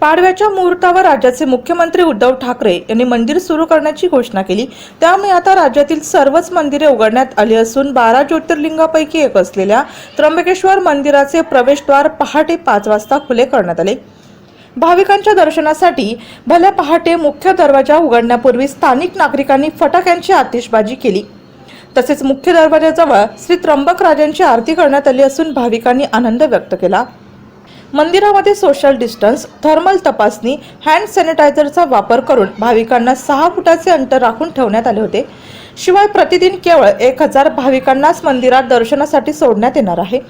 पाडव्याच्या मुहूर्तावर राज्याचे मुख्यमंत्री उद्धव ठाकरे यांनी मंदिर सुरू करण्याची घोषणा केली. त्यामुळे आता राज्यातील सर्वच मंदिरे उघडण्यात आली असून बारा ज्योतिर्लिंगापैकी एक असलेल्या त्र्यंबकेश्वर मंदिराचे प्रवेशद्वार पहाटे पाच वाजता खुले करण्यात आले. भाविकांच्या दर्शनासाठी भल्या पहाटे मुख्य दरवाजा उघडण्यापूर्वी स्थानिक नागरिकांनी फटाक्यांची आतिषबाजी केली. तसेच मुख्य दरवाजाजवळ श्री त्र्यंबक राजांची आरती करण्यात आली असून भाविकांनी आनंद व्यक्त केला. मंदिरामध्ये सोशल डिस्टन्स थर्मल तपासणी हँड सॅनिटायझरचा वापर करून भाविकांना सहा फुटाचे अंतर राखून ठेवण्यात आले होते. शिवाय प्रतिदिन केवळ एक हजार भाविकांनाच मंदिरात दर्शनासाठी सोडण्यात येणार आहे.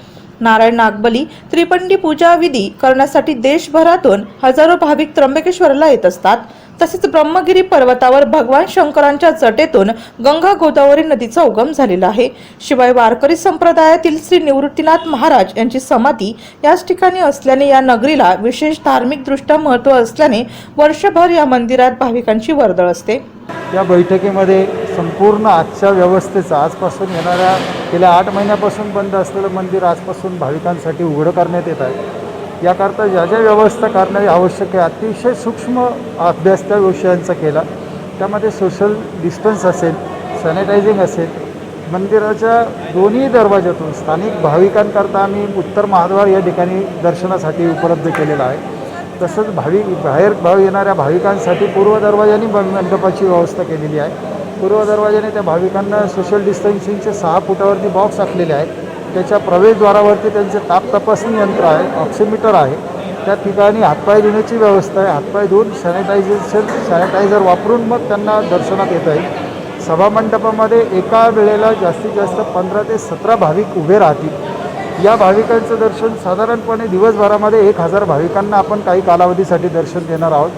नारायण नागबली त्रिपंडी पूजा विधी करण्यासाठी देशभरातून हजारो भाविक त्र्यंबकेश्वरला येत असतात. तसेच ब्रह्मगिरी पर्वतावर भगवान शंकरांच्या जटेतून गंगा गोदावरी नदीचा उगम झालेला आहे. शिवाय वारकरी संप्रदायातील श्री निवृत्तीनाथ महाराज यांची समाधी याच ठिकाणी असल्याने या नगरीला विशेष धार्मिक दृष्ट्या महत्त्व असल्याने वर्षभर या मंदिरात भाविकांची वर्दळ असते. या बैठकीमध्ये संपूर्ण आजच्या व्यवस्थेचा आजपासून येणाऱ्या गेल्या आठ महिन्यापासून बंद असलेलं मंदिर आजपासून भाविकांसाठी उघडं करण्यात येत आहे. याकरता ज्या ज्या व्यवस्था करण्याची आवश्यक आहे अतिशय सूक्ष्म अभ्यास त्या विषयांचा केला. त्यामध्ये सोशल डिस्टन्स असेल सॅनिटायझिंग असेल मंदिराच्या दोन्ही दरवाज्यातून स्थानिक भाविकांकरता आम्ही उत्तर महाद्वार या ठिकाणी दर्शनासाठी उपलब्ध केलेला आहे. तसंच भाविक बाहेर भाव येणाऱ्या भाविकांसाठी पूर्व दरवाजाने ब- मंडपाची व्यवस्था केलेली आहे. पूर्व दरवाजाने त्या भाविकांना सोशल डिस्टन्सिंगचे सहा फुटावरती बॉक्स आखलेले आहेत. त्याच्या प्रवेशद्वारावरती त्यांचे ताप तपासणी यंत्र आहे ऑक्सिमीटर आहे. त्या ठिकाणी हातपाय धुण्याची व्यवस्था आहे. हातपाय धुवून सॅनिटायझेशन सॅनिटायझर वापरून मग त्यांना दर्शनात येता येईल. सभामंडपामध्ये एका वेळेला जास्तीत जास्त पंधरा ते सतरा भाविक उभे राहतील. या भाविकांचं दर्शन साधारणपणे दिवसभरामध्ये एक हजार भाविकांना आपण काही कालावधीसाठी दर्शन देणार आहोत.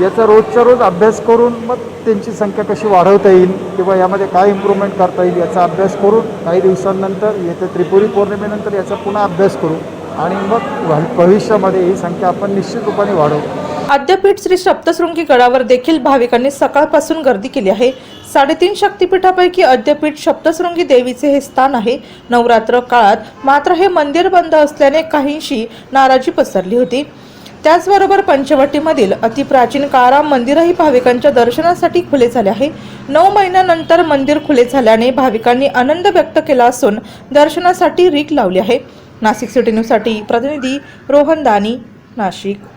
याचा रोजच्या रोज अभ्यास करून मग त्यांची संख्या कशी वाढवता येईल किंवा यामध्ये काय इम्प्रूव्हमेंट करता येईल याचा अभ्यास करून काही दिवसांनंतर येत्या त्रिपुरी पौर्णिमेनंतर याचा पुन्हा अभ्यास करू आणि मग भविष्यामध्ये ही संख्या आपण निश्चित रूपाने वाढवू. आद्यपीठ श्री सप्तशृंगी गडावर देखील भाविकांनी सकाळपासून गर्दी केली आहे. साडेतीन शक्तिपीठापैकी अद्यापीठ सप्तशृंगी देवीचे हे स्थान आहे. नवरात्र काळात मात्र हे मंदिर बंद असल्याने काहींशी नाराजी पसरली होती. त्याचबरोबर पंचवटीमधील अतिप्राचीन काळाराम मंदिरही भाविकांच्या दर्शनासाठी खुले झाले आहे. नऊ महिन्यानंतर मंदिर खुले झाल्याने भाविकांनी आनंद व्यक्त केला असून दर्शनासाठी रीक लावली आहे. नाशिक सिटी न्यूजसाठी प्रतिनिधी रोहन दानी नाशिक.